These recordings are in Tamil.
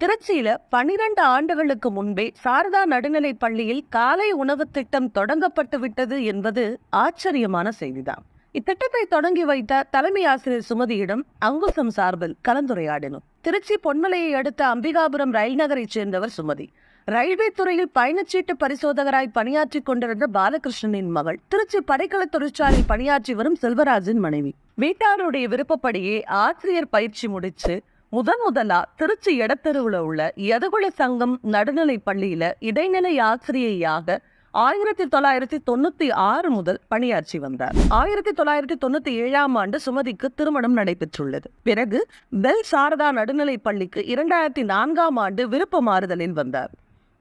திருச்சியில பனிரெண்டு ஆண்டுகளுக்கு முன்பே சாரதா நடுநிலைப் பள்ளியில் காலை உணவு திட்டம் தொடங்கப்பட்டு விட்டது என்பது ஆச்சரியமான செய்திதான். இத்திட்டத்தை தொடங்கி வைத்த தலைமை ஆசிரியர் சுமதியிடம் அங்குசம் சார்பில் கலந்துரையாடினோம். திருச்சி பொன்மலையை அடுத்த அம்பிகாபுரம் ரயில் நகரைச் சேர்ந்தவர் சுமதி. ரயில்வே துறையில் பயணச்சீட்டு பரிசோதகராய் பணியாற்றி கொண்டிருந்த பாலகிருஷ்ணனின் மகள் திருச்சி படைக்கல தொழிற்சாலை பணியாற்றி வரும் செல்வராஜின் மனைவி. வீட்டாருடைய விருப்பப்படியே ஆசிரியர் பயிற்சி முடிச்சு முதன் முதலா திருச்சி எடத்தெருவுல உள்ள எதகுல சங்கம் நடுநிலை பள்ளியில இடைநிலை ஆசிரியையாக ஆயிரத்தி தொள்ளாயிரத்தி தொண்ணூத்தி ஆறு முதல் பணியாற்றி வந்தார். ஆயிரத்தி தொள்ளாயிரத்தி தொண்ணூத்தி ஏழாம் ஆண்டு சுமதிக்கு திருமணம் நடைபெற்றுள்ளது. பிறகு பெல் சாரதா நடுநிலை பள்ளிக்கு இரண்டாயிரத்தி நான்காம் ஆண்டு விருப்ப மாறுதலில் வந்தார்.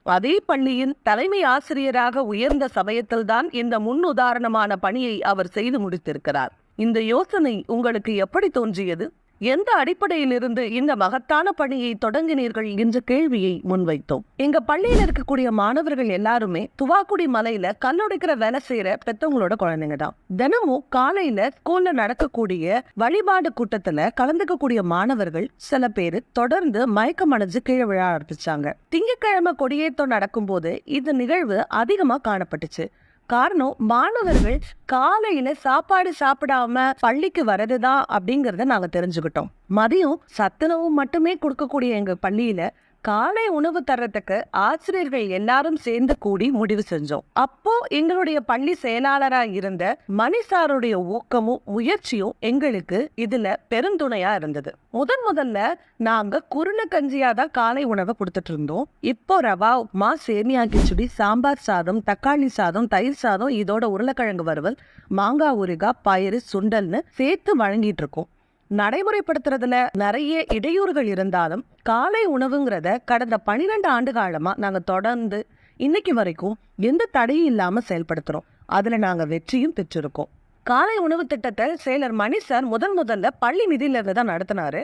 அதே பள்ளியின் தலைமை ஆசிரியராக உயர்ந்த சமயத்தில்தான் இந்த முன் உதாரணமான பணியை அவர் செய்து முடித்திருக்கிறார். இந்த யோசனை உங்களுக்கு எப்படி தோன்றியது? எந்த அடிப்படையிலிருந்து இந்த மகத்தான பணியை தொடங்கினீர்கள் என்ற கேள்வியை முன்வைத்தோம். எங்க பள்ளியில் இருக்கக்கூடிய மாணவர்கள் எல்லாருமே துவாக்குடி மலையில கல்லுடைக்கிற வேலை செய்யற பெத்தவங்களோட குழந்தைங்க தான். தினமும் காலையில ஸ்கூல்ல நடக்கக்கூடிய வழிபாடு கூட்டத்துல கலந்துக்கக்கூடிய மாணவர்கள் சில பேர் தொடர்ந்து மயக்கம் அடைஞ்சு கீழே விழ ஆரம்பிச்சாங்க. திங்கக்கிழமை கொடியேற்றம் நடக்கும்போது இந்த நிகழ்வு அதிகமா காணப்பட்டுச்சு. காரணம் மாணவர்கள் காலையில சாப்பாடு சாப்பிடாம பள்ளிக்கு வரதுதான் அப்படிங்கறத நாங்க தெரிஞ்சுக்கிட்டோம். மதியம் சத்துணவு மட்டுமே கொடுக்கக்கூடிய எங்க பள்ளியில காலை உணவு தரத்துக்கு ஆசிரியர்கள் எல்லாரும் சேர்ந்து கூடி முடிவு செஞ்சோம். அப்போ எங்களுடைய பள்ளி செயலாளரா இருந்த மணிசாருடைய ஊக்கமும் முயற்சியும் எங்களுக்கு இதுல பெருந்துணையா இருந்தது. முதன் முதல்ல நாங்க குருண கஞ்சியா தான் காலை உணவை கொடுத்துட்டு இருந்தோம். இப்போ ரவா உப்மா சேமியா கிச்சடி சாம்பார் சாதம் தக்காளி சாதம் தயிர் சாதம் இதோட உருளைக்கிழங்கு வறுவல் மாங்காய் ஊறுகாய் பயிறு சுண்டல்னு சேர்த்து வழங்கிட்டு இருக்கோம். நடைமுறைப்படுத்துறதுல நிறைய இடையூறுகள் இருந்தாலும் காலை உணவுங்கிறத கடந்த பனிரெண்டு ஆண்டு காலமா நாங்க தொடர்ந்து இன்னைக்கு வரைக்கும் எந்த தடையும் இல்லாம செயல்படுத்துறோம். அதுல நாங்க வெற்றியும் பெற்றிருக்கோம். காலை உணவு திட்டத்தை செயலர் மணி சார் முதன் முதல்ல பள்ளி நிதியில இருந்து தான் நடத்தினாரு.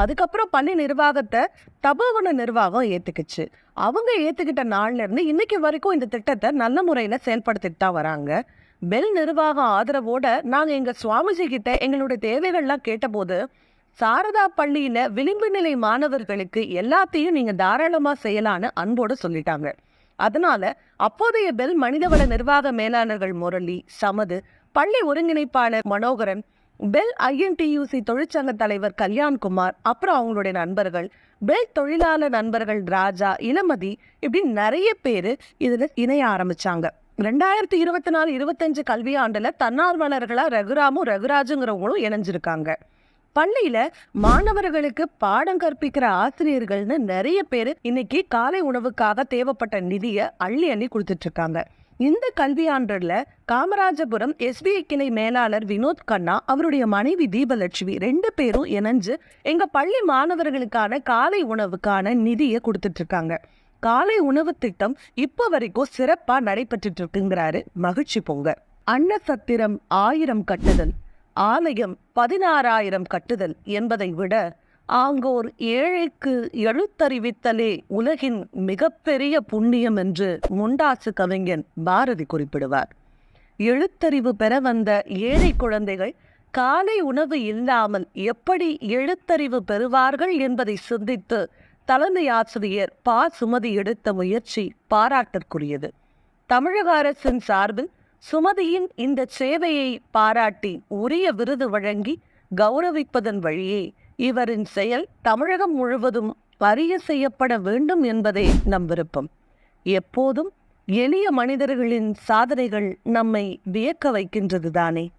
அதுக்கப்புறம் பள்ளி நிர்வாகத்தை தபோவன நிர்வாகம் ஏத்துக்குச்சு. அவங்க ஏத்துக்கிட்ட நாள்ல இருந்து இன்னைக்கு வரைக்கும் இந்த திட்டத்தை நல்ல முறையில செயல்படுத்திட்டு தான் வராங்க. பெல் நிர்வாக ஆதரவோட நாங்கள் எங்கள் சுவாமிஜி கிட்ட எங்களுடைய தேவைகள்லாம் கேட்டபோது சாரதா பள்ளியில் விளிம்பு நிலை மாணவர்களுக்கு எல்லாத்தையும் நீங்கள் தாராளமாக செய்யலான்னு அன்போடு சொல்லிட்டாங்க. அதனால அப்போதைய பெல் மனிதவள நிர்வாக மேலாளர்கள் முரளி சமது பள்ளி ஒருங்கிணைப்பாளர் மனோகரன் பெல் ஐஎன்டியூசி தொழிற்சங்க தலைவர் கல்யாண்குமார் அப்புறம் அவங்களுடைய நண்பர்கள் பெல் தொழிலாளர் நண்பர்கள் ராஜா இளமதி இப்படி நிறைய பேர் இதில் இணைய ஆரம்பித்தாங்க ரெண்டாயிரத்தி இருபத்தி நாலு இருபத்தஞ்சு கல்வியாண்டில் தன்னார்வலர்களாக ரகுராமும் ரகுராஜுங்கிறவங்களும் இணைஞ்சிருக்காங்க. பள்ளியில் மாணவர்களுக்கு பாடம் கற்பிக்கிற ஆசிரியர்கள்னு நிறைய பேர் இன்னைக்கு காலை உணவுக்காக தேவைப்பட்ட நிதியை அள்ளி அள்ளி கொடுத்துட்ருக்காங்க. இந்த கல்வியாண்டில் காமராஜபுரம் எஸ்பிஐ கிளை மேலாளர் வினோத் கண்ணா அவருடைய மனைவி தீபலட்சுமி ரெண்டு பேரும் இணைஞ்சு எங்கள் பள்ளி மாணவர்களுக்கான காலை உணவுக்கான நிதியை கொடுத்துட்ருக்காங்க. காலை உணவு திட்டம் இப்போ வரைக்கும் சிறப்பா நடைபெற்றுட்டு இருக்குங்கிறாரு மகிழ்ச்சி பொங்க. அன்னசத்திரம் ஆயிரம் கட்டுதல் ஆலயம் பதினாறாயிரம் கட்டுதல் என்பதை விட ஆங்கோர் ஏழைக்கு எழுத்தறிவித்தலே உலகின் மிகப்பெரிய புண்ணியம் என்று முண்டாசு கவிஞன் பாரதி குறிப்பிடுவார். எழுத்தறிவு பெற வந்த ஏழை குழந்தைகள் காலை உணவு இல்லாமல் எப்படி எழுத்தறிவு பெறுவார்கள் என்பதை சிந்தித்து தலைமை ஆசிரியர் பா. சுமதி எடுத்த முயற்சி பாராட்டிற்குரியது. தமிழக அரசின் சார்பில் சுமதியின் இந்த சேவையை பாராட்டி உரிய விருது வழங்கி கௌரவிப்பதன் வழியே இவரின் செயல் தமிழகம் முழுவதும் அறிய செய்யப்பட வேண்டும் என்பதே நம் விருப்பம். எப்போதும் எளிய மனிதர்களின் சாதனைகள் நம்மை வியக்க வைக்கின்றது தானே